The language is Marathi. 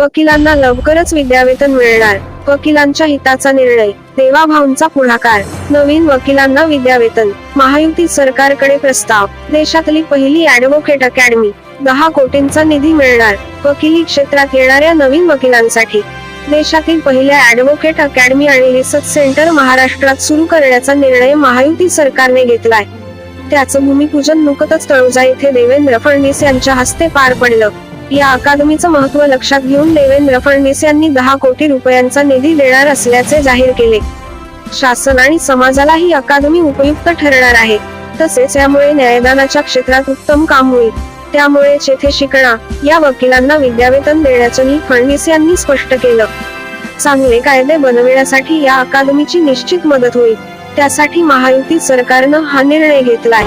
वकिलांना लवकरच विद्यावेतन मिळणार. वकिलांच्या हिताचा निर्णय. देवाभाऊंचा पुढाकार. नवीन वकिलांना विद्यावेतन. महायुती सरकारकडे प्रस्ताव. देशातली पहिली ऍडव्होकेट अकॅडमी दहा कोटींचा निधी मिळणार. वकिली क्षेत्रात येणाऱ्या नवीन वकिलांसाठी. देशातील पहिल्या ऍडव्होकेट अकॅडमी आणि रिसर्च सेंटर महाराष्ट्रात सुरू करण्याचा निर्णय महायुती सरकारने घेतलाय. त्याचं भूमिपूजन नुकतच तळोजा येथे देवेंद्र फडणवीस यांच्या हस्ते पार पडलं. या अकादमीचं महत्त्व लक्षात घेऊन देवेंद्र फडणवीस यांनी दहा कोटी रुपयांचा निधी देणार असल्याचे जाहीर केले. शासन आणि समाजाला ही अकादमी उपयुक्त ठरणार आहे. तसेच यामुळे न्यायदानाच्या क्षेत्रात उत्तम काम होईल. त्यामुळे येथे शिकणा या वकिलांना विद्यावेतन देण्याचंही फडणवीस यांनी स्पष्ट केलं. चांगले कायदे बनविण्यासाठी या अकादमीची निश्चित मदत होईल. त्यासाठी महायुती सरकारनं हा निर्णय घेतलाय.